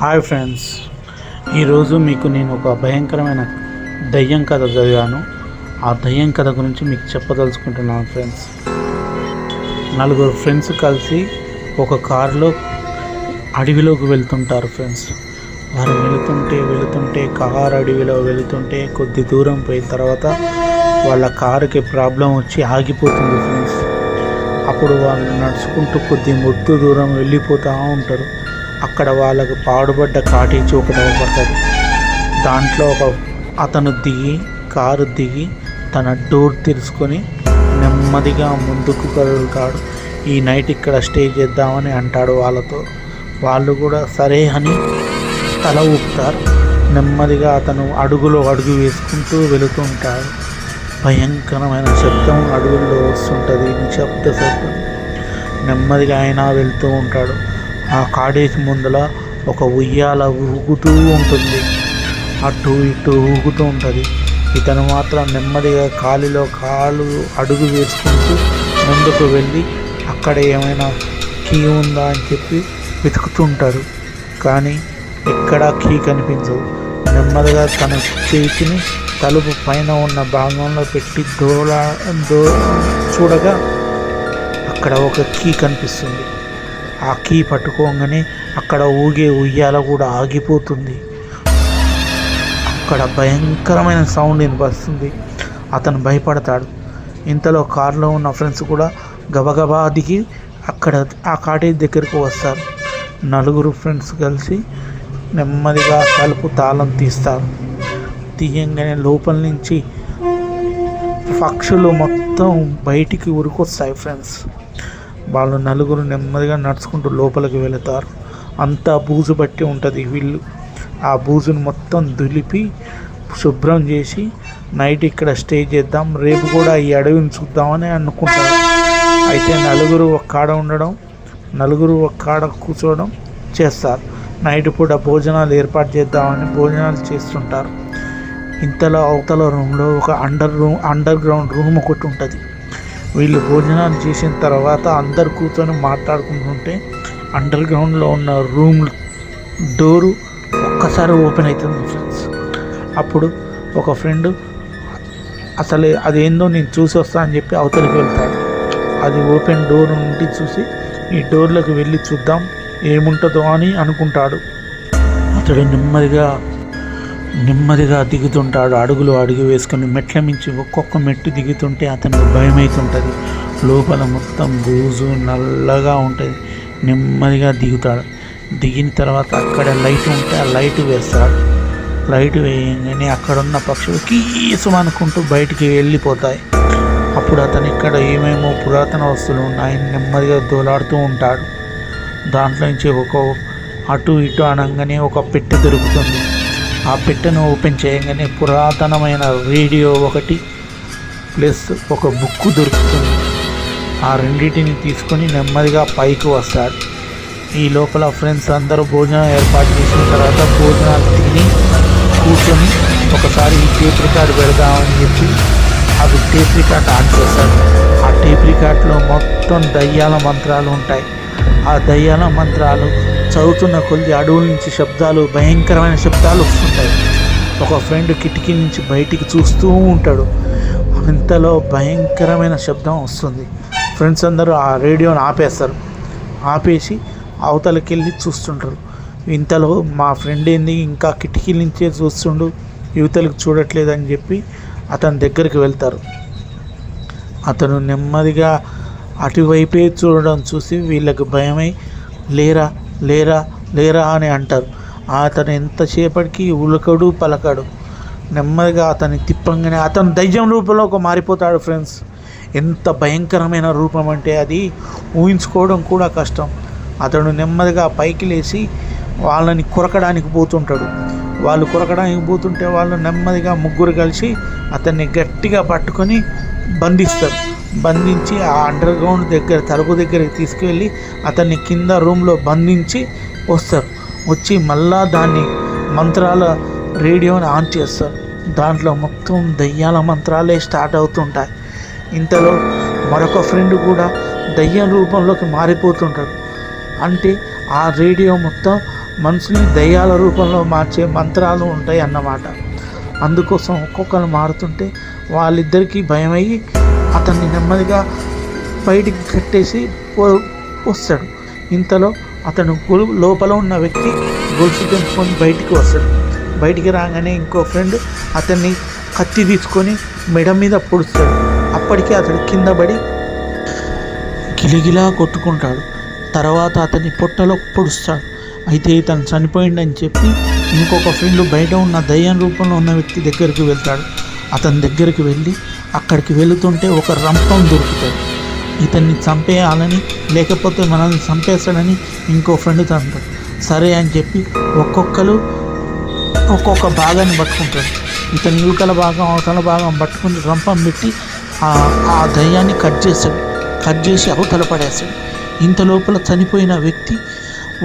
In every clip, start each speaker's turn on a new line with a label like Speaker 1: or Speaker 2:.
Speaker 1: Hi friends. ఈరోజు మీకు నేను ఒక భయంకరమైన దయ్యం కథ చదివాను. ఆ దయ్యం కథ గురించి మీకు చెప్పదలుచుకుంటున్నాను ఫ్రెండ్స్. నలుగురు ఫ్రెండ్స్ కలిసి ఒక కారులో అడవిలోకి వెళ్తుంటారు ఫ్రెండ్స్. వారు వెళుతుంటే వెళుతుంటే కారు అడవిలో వెళుతుంటే కొద్ది దూరం పోయిన తర్వాత వాళ్ళ కారుకి ప్రాబ్లం వచ్చి ఆగిపోతుంది ఫ్రెండ్స్. అప్పుడు వాళ్ళు నడుచుకుంటూ కొద్ది ముద్దు దూరం వెళ్ళిపోతూ ఉంటారు. అక్కడ వాళ్ళకు పాడుబడ్డ కాటేజ్ ఒకటి అవపడుతుంది దాంట్లో ఒక అతను దిగి కారు దిగి తన డోర్ తెరుచుకొని నెమ్మదిగా ముందుకు కదులుతాడు. ఈ నైట్ ఇక్కడ స్టే చేద్దామని అంటాడు వాళ్ళతో. వాళ్ళు కూడా సరే అని తల ఊపుతారు. నెమ్మదిగా అతను అడుగులో అడుగు వేసుకుంటూ వెళుతూ ఉంటాడు. భయంకరమైన శబ్దం అడుగుల్లో వస్తుంటుంది. నిశ్శబ్ద శబ్దం. నెమ్మదిగా ఆయన వెళ్తూ ఉంటాడు. ఆ కాడేజ్ ముందల ఒక ఉయ్యాల ఊగుతూ ఉంటుంది. అటు ఇటు ఊగుతూ ఉంటుంది. ఇతను మాత్రం నెమ్మదిగా కాలిలో కాలు అడుగు వేసుకుంటూ ముందుకు వెళ్ళి అక్కడ ఏమైనా కీ ఉందా అని చెప్పి వెతుకుతుంటాడు. కానీ ఎక్కడా కీ కనిపించదు. నెమ్మదిగా తన చేతిని తలుపు పైన ఉన్న భాగంలో పెట్టి దోలా దో చూడగా అక్కడ ఒక కీ కనిపిస్తుంది. ఆ కీ పట్టుకోగానే అక్కడ ఊగే ఉయ్యాల కూడా ఆగిపోతుంది. అక్కడ భయంకరమైన సౌండ్ వినిపిస్తుంది అతను భయపడతాడు. ఇంతలో కారులో ఉన్న ఫ్రెండ్స్ కూడా గబగబా దిగి అక్కడ ఆ కాటేజ్ దగ్గరకు వస్తారు. నలుగురు ఫ్రెండ్స్ కలిసి నెమ్మదిగా తలుపు తాళం తీస్తారు. తీయంగానే లోపల నుంచి పక్షులు మొత్తం బయటికి ఉరికొస్తాయి ఫ్రెండ్స్. వాళ్ళు నలుగురు నెమ్మదిగా నడుచుకుంటూ లోపలికి వెళతారు. అంతా బూజు బట్టి ఉంటుంది వీళ్ళు. ఆ బూజును మొత్తం దులిపి శుభ్రం చేసి నైట్ ఇక్కడ స్టే చేద్దాం రేపు కూడా ఈ అడవిని చూద్దామని అనుకుంటారు. అయితే నలుగురు ఒక్కాడ ఉండడం నలుగురు ఒక్కాడ కూర్చోవడం చేస్తారు. నైట్ పూట భోజనాలు ఏర్పాటు చేద్దామని భోజనాలు చేస్తుంటారు. ఇంతలో అవతల రూమ్లో ఒక under room underground room ఒకటి ఉంటుంది. వీళ్ళు భోజనాలు చేసిన తర్వాత అందరు కూర్చొని మాట్లాడుకుంటుంటే అండర్ గ్రౌండ్లో ఉన్న రూమ్ డోరు ఒక్కసారి ఓపెన్ అవుతుంది ఫ్రెండ్స్. అప్పుడు ఒక ఫ్రెండ్ అసలు అదేందో నేను చూసి వస్తా అని చెప్పి అవతలికి వెళ్తాడు. అది ఓపెన్ డోర్ నుండి చూసి ఈ డోర్లోకి వెళ్ళి చూద్దాం ఏముంటుందో అని అనుకుంటాడు. అతడు నెమ్మదిగా నెమ్మదిగా దిగుతుంటాడు. అడుగులు అడుగు వేసుకొని మెట్ల మించి ఒక్కొక్క మెట్టు దిగుతుంటే అతనికి భయం అవుతుంటుంది లోపల మొత్తం బూజు నల్లగా ఉంటుంది. నెమ్మదిగా దిగుతాడు. దిగిన తర్వాత అక్కడ లైట్ ఉంటే ఆ లైట్ వేస్తాడు. లైట్ వేయగానే అక్కడ ఉన్న పక్షులు కీసం అనుకుంటూ బయటికి వెళ్ళిపోతాయి. అప్పుడు అతను ఇక్కడ ఏమేమో పురాతన వస్తువులు ఉన్నాయని నెమ్మదిగా దోలాడుతూ ఉంటాడు. దాంట్లో నుంచి ఒక అటు ఇటు అనగానే ఒక పెట్టె దొరుకుతుంది. ఆ పెట్టెను ఓపెన్ చేయగానే పురాతనమైన రేడియో ఒకటి ప్లస్ ఒక బుక్ దొరుకుతుంది. ఆ రెండింటిని తీసుకొని నెమ్మదిగా పైకి వస్తాడు. ఈ లోపల ఫ్రెండ్స్ అందరూ భోజనం ఏర్పాటు చేసిన తర్వాత భోజనాలు తిని కూర్చొని ఒకసారి ఈ టేప్ రికార్డ్ పెడదామని చెప్పి అవి టేప్ రికార్డ్ ఆన్ చేశాడు ఆ టేప్ రికార్డ్లో మొత్తం దయ్యాల మంత్రాలు ఉంటాయి. ఆ దయ్యాల మంత్రాలు చదువుతున్న కొద్ది అడవుల నుంచి శబ్దాలు భయంకరమైన శబ్దాలు వస్తుంటాయి. ఒక ఫ్రెండ్ కిటికీ నుంచి బయటికి చూస్తూ ఉంటాడు. ఇంతలో భయంకరమైన శబ్దం వస్తుంది. ఫ్రెండ్స్ అందరూ ఆ రేడియోని ఆపేస్తారు. ఆపేసి అవతలకి వెళ్ళి చూస్తుంటారు. ఇంతలో మా ఫ్రెండ్ ఏంది? ఇంకా కిటికీ నుంచే చూస్తుండు యువతలకు చూడట్లేదని చెప్పి అతని దగ్గరికి వెళ్తారు. అతను నెమ్మదిగా అటువైపే చూడడం చూసి వీళ్ళకి భయమై లేరా లేరా లేరా అని అంటారు. అతను ఎంతసేపటికి ఉలకడు పలకడు. నెమ్మదిగా అతని తిప్పంగానే అతను దైజం రూపంలో ఒక మారిపోతాడు ఫ్రెండ్స్. ఎంత భయంకరమైన రూపం అంటే అది. ఊహించుకోవడం కూడా కష్టం. అతడు నెమ్మదిగా పైకి లేచి వాళ్ళని కొరకడానికి పోతుంటాడు. వాళ్ళు కొరకడానికి పోతుంటే వాళ్ళు నెమ్మదిగా ముగ్గురు కలిసి అతన్ని గట్టిగా పట్టుకొని బంధిస్తారు. బంధించి ఆ అండర్ గ్రౌండ్ దగ్గర తలుపు దగ్గరికి తీసుకువెళ్ళి అతన్ని కింద రూమ్లో బంధించి వస్తారు. వచ్చి మళ్ళా దాన్ని మంత్రాల రేడియోని ఆన్ చేస్తారు. దాంట్లో మొత్తం దయ్యాల మంత్రాలే స్టార్ట్ అవుతుంటాయి. ఇంతలో మరొక ఫ్రెండ్ కూడా దయ్యం రూపంలోకి మారిపోతుంటాడు. అంటే ఆ రేడియో మొత్తం మనుషుని దయ్యాల రూపంలో మార్చే మంత్రాలు ఉంటాయి అన్నమాట. అందుకోసం ఒక్కొక్కరు మారుతుంటే వాళ్ళిద్దరికీ భయమయ్యి అతన్ని నెమ్మదిగా బయటికి కట్టేసి వస్తాడు. ఇంతలో అతను గొలు లోపల ఉన్న వ్యక్తి గొలుసు తెంపుకొని బయటికి వస్తాడు. బయటికి రాగానే ఇంకో ఫ్రెండ్ అతన్ని కత్తి తీసుకొని మెడ మీద పొడుస్తాడు. అప్పటికే అతడు కింద పడి గిలిగిలా కొట్టుకుంటాడు. తర్వాత అతన్ని పొట్టలో పొడుస్తాడు. అయితే ఇతను చనిపోయిండని చెప్పి ఇంకొక ఫ్రెండ్ బయట ఉన్న దయ్యం రూపంలో ఉన్న వ్యక్తి దగ్గరికి వెళ్తాడు. అతని దగ్గరికి వెళ్ళి అక్కడికి వెళుతుంటే ఒక రంపం దొరుకుతుంది. ఇతన్ని చంపేయాలని లేకపోతే మనల్ని చంపేస్తాడని ఇంకో ఫ్రెండ్ అంటాడు సరే అని చెప్పి ఒక్కొక్కరు ఒక్కొక్క భాగాన్ని పట్టుకుంటాడు. ఇతని యువతల భాగం అవతల భాగం పట్టుకుని రంపం పెట్టి ఆ ఆ దయ్యాన్ని కట్ చేస్తాడు. కట్ చేసి అవతల పడేస్తాడు. ఇంత లోపల చనిపోయిన వ్యక్తి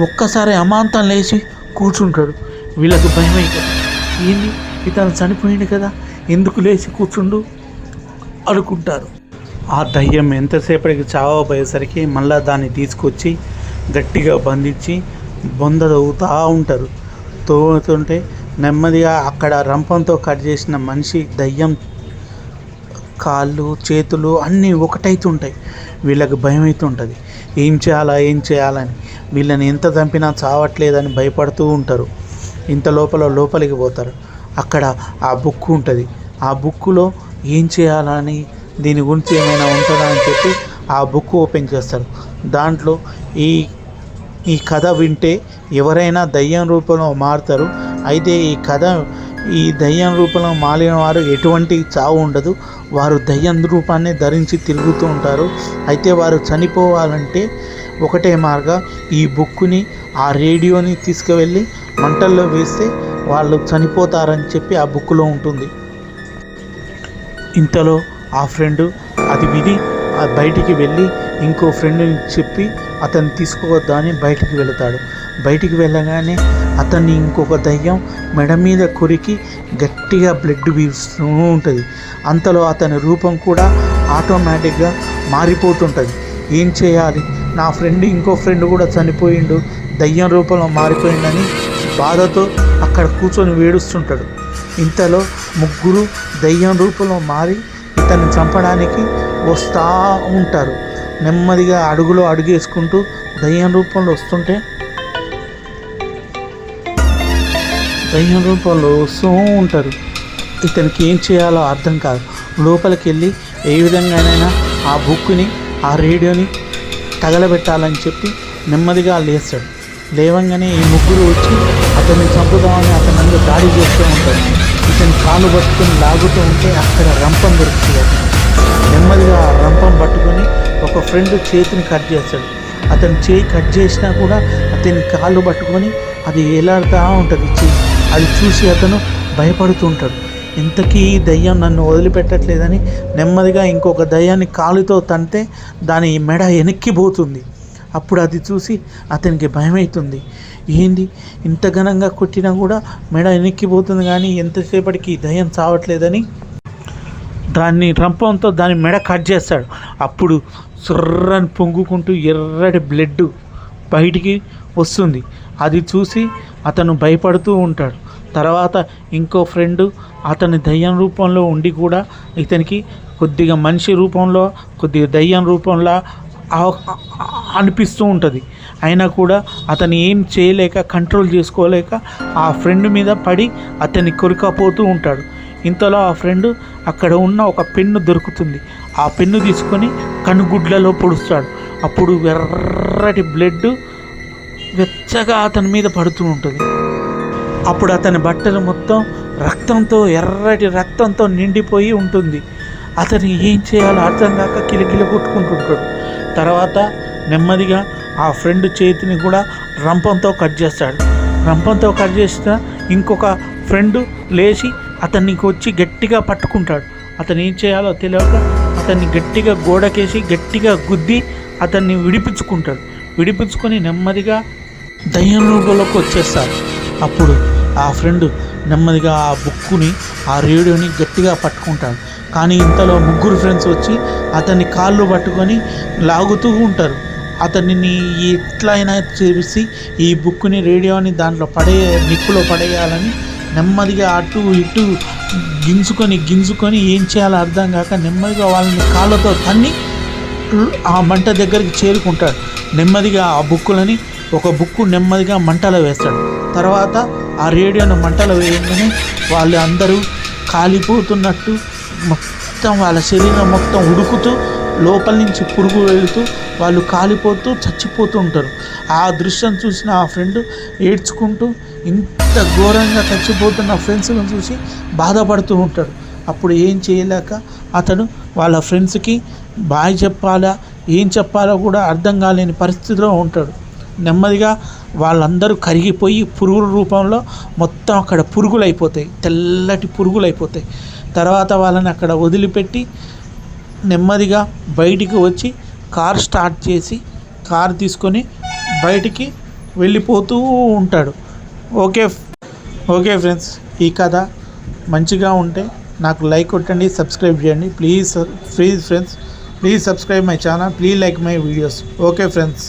Speaker 1: ఒక్కసారి అమాంతం లేచి కూర్చుంటాడు. వీళ్ళకి భయం అవుతుంది ఏంది? ఇతను చనిపోయింది కదా? ఎందుకు లేచి కూర్చుండు? అనుకుంటారు. ఆ దయ్యం ఎంతసేపటికి చావబోయేసరికి మళ్ళీ దాన్ని తీసుకొచ్చి గట్టిగా బంధించి బొంద తవ్వుతూ ఉంటారు. తవ్వుతుంటే నెమ్మదిగా అక్కడ రంపంతో కట్ చేసిన మనిషి దయ్యం కాళ్ళు చేతులు అన్నీ ఒకటైతుంటాయి. వీళ్ళకి భయం అవుతుంటుంది ఏం చేయాలా ఏం చేయాలని. వీళ్ళని ఎంత చంపినా చావట్లేదని భయపడుతూ ఉంటారు. ఇంత లోపల లోపలికి పోతారు. అక్కడ ఆ బుక్ ఉంటుంది. ఆ బుక్కులో ఏం చేయాలని దీని గురించి ఏమైనా ఉంటుందా అని చెప్పి ఆ బుక్ ఓపెన్ చేస్తారు దాంట్లో ఈ ఈ కథ వింటే ఎవరైనా దయ్యం రూపంలో మారుతారు. అయితే ఈ కథ ఈ దయ్యం రూపంలో మాలిన వారు ఎటువంటి చావు ఉండదు. వారు దయ్యం రూపాన్ని ధరించి తిరుగుతూ ఉంటారు. అయితే వారు చనిపోవాలంటే ఒకటే మార్గం ఈ బుక్ని ఆ రేడియోని తీసుకువెళ్ళి మంటల్లో వేస్తే వాళ్ళు చనిపోతారని చెప్పి ఆ బుక్లో ఉంటుంది. ఇంతలో ఆ ఫ్రెండ్ అది విని బయటికి వెళ్ళి ఇంకో ఫ్రెండ్ని చెప్పి అతన్ని తీసుకోవద్దా అని బయటికి వెళతాడు. బయటికి వెళ్ళగానే అతన్ని ఇంకొక దయ్యం మెడ మీద కొరికి గట్టిగా బ్లడ్ పీలుస్తూ ఉంటుంది. అంతలో అతని రూపం కూడా ఆటోమేటిక్గా మారిపోతుంటుంది. ఏం చేయాలి? నా ఫ్రెండ్ ఇంకో ఫ్రెండ్ కూడా చనిపోయిండు. దయ్యం రూపంలో మారిపోయిండని బాధతో అక్కడ కూర్చొని వేడుస్తుంటాడు. ఇంతలో ముగ్గురు దయ్యం రూపంలో మారి ఇతన్ని చంపడానికి వస్తూ ఉంటారు. నెమ్మదిగా అడుగులో అడుగేసుకుంటూ దయ్యం రూపంలో వస్తుంటే దయ్యం రూపంలో వస్తూ ఉంటారు. ఇతనికి ఏం చేయాలో అర్థం కాదు. లోపలికి వెళ్ళి ఏ విధంగానైనా ఆ బుక్ని ఆ రేడియోని తగలబెట్టాలని చెప్పి నెమ్మదిగా లేస్తాడు. లేవంగానే ఈ ముగ్గురు వచ్చి అతన్ని చంపుదామని అతని దాడి చేస్తూ ఉంటాడు అతని కాలు పట్టుకొని లాగుతూ ఉంటే అక్కడ రంపం దొరుకుతుంది. నెమ్మదిగా ఆ రంపం పట్టుకొని ఒక ఫ్రెండ్ చేతిని కట్ చేస్తాడు. అతని చేయి కట్ చేసినా కూడా అతని కాళ్ళు పట్టుకొని అది ఏలాడుతూ ఉంటుంది చేయి అది చూసి అతను భయపడుతూ ఉంటాడు. ఇంతకీ ఈ దయ్యం నన్ను వదిలిపెట్టట్లేదని నెమ్మదిగా ఇంకొక దయ్యాన్ని కాలుతో తంటే దాని మెడ వెనక్కిపోతుంది అప్పుడు అది చూసి అతనికి భయమవుతుంది ఏంది? ఇంత ఘనంగా కొట్టినా కూడా మెడ ఎనిక్కిపోతుంది కానీ ఎంతసేపటికి దయ్యం చావట్లేదని? దాన్ని రంపంతో దాని మెడ కట్ చేస్తాడు. అప్పుడు సుర్రని పొంగుకుంటూ ఎర్రటి బ్లడ్ బయటికి వస్తుంది. అది చూసి అతను భయపడుతూ ఉంటాడు. తర్వాత ఇంకో ఫ్రెండ్ అతని దయ్యం రూపంలో ఉండి కూడా ఇతనికి కొద్దిగా మనిషి రూపంలో కొద్దిగా దయ్యం రూపంలో అనిపిస్తూ ఉంటుంది. అయినా కూడా అతను ఏం చేయలేక కంట్రోల్ చేసుకోలేక ఆ ఫ్రెండ్ మీద పడి అతన్ని కొరికపోతూ ఉంటాడు. ఇంతలో ఆ ఫ్రెండ్ అక్కడ ఉన్న ఒక పెన్ను దొరుకుతుంది. ఆ పెన్ను తీసుకొని కనుగుడ్లలో పొడుస్తాడు. అప్పుడు ఎర్రటి బ్లడ్ వెచ్చగా అతని మీద పడుతూ ఉంటుంది. అప్పుడు అతని బట్టలు మొత్తం రక్తంతో ఎర్రటి రక్తంతో నిండిపోయి ఉంటుంది. అతను ఏం చేయాలో అర్థం కాక కిలకిల కొట్టుకుంటుంటాడు. తర్వాత నెమ్మదిగా ఆ ఫ్రెండ్ చేతిని కూడా రంపంతో కట్ చేస్తాడు. రంపంతో కట్ చేసిన ఇంకొక ఫ్రెండ్ లేచి అతనికి వచ్చి గట్టిగా పట్టుకుంటాడు. అతను ఏం చేయాలో తెలియక అతన్ని గట్టిగా గోడకేసి గట్టిగా గుద్ది అతన్ని విడిపించుకుంటాడు. విడిపించుకొని నెమ్మదిగా దయ్యం రూపంలోకి వచ్చేస్తారు అప్పుడు ఆ ఫ్రెండ్ నెమ్మదిగా ఆ బుక్కుని ఆ రేడియోని గట్టిగా పట్టుకుంటాడు. కానీ ఇంతలో ముగ్గురు ఫ్రెండ్స్ వచ్చి అతన్ని కాళ్ళు పట్టుకొని లాగుతూ ఉంటారు. అతనిని ఎట్లయినా చేసి ఈ బుక్ని రేడియోని దాంట్లో పడే నిప్పులో పడేయాలని నెమ్మదిగా అటు ఇటు గింజుకొని గింజుకొని ఏం చేయాలో అర్థం కాక నెమ్మదిగా వాళ్ళని కాళ్ళతో తన్ని ఆ మంట దగ్గరికి చేరుకుంటాడు. నెమ్మదిగా ఆ బుక్కులని ఒక బుక్కు నెమ్మదిగా మంటలో వేస్తాడు. తర్వాత ఆ రేడియోను మంటలో వేయగానే వాళ్ళు అందరూ కాలిపోతున్నట్టు మొత్తం వాళ్ళ శరీరం మొత్తం ఉడుకుతూ లోపల నుంచి పురుగు వెళుతూ వాళ్ళు కాలిపోతూ చచ్చిపోతూ ఉంటారు. ఆ దృశ్యం చూసిన ఆ ఫ్రెండ్ ఏడ్చుకుంటూ ఇంత ఘోరంగా చచ్చిపోతున్న ఫ్రెండ్స్ని చూసి బాధపడుతూ ఉంటాడు. అప్పుడు ఏం చేయలేక అతడు వాళ్ళ ఫ్రెండ్స్కి బాయ్ చెప్పాలా ఏం చెప్పాలో కూడా అర్థం కాలేని పరిస్థితిలో ఉంటాడు. నెమ్మదిగా వాళ్ళందరూ కరిగిపోయి పురుగుల రూపంలో మొత్తం అక్కడ పురుగులు అయిపోతాయి తెల్లటి పురుగులు అయిపోతాయి తర్వాత వాళ్ళని అక్కడ వదిలిపెట్టి నెమ్మదిగా బయటికి వచ్చి కార్ స్టార్ట్ చేసి కార్ తీసుకొని బయటికి వెళ్ళిపోతూ ఉంటాడు. ఓకే ఓకే ఫ్రెండ్స్ ఈ కథ మంచిగా ఉంటే నాకు లైక్ కొట్టండి సబ్స్క్రైబ్ చేయండి. Please please friends please subscribe my channel please like my videos. Okay friends.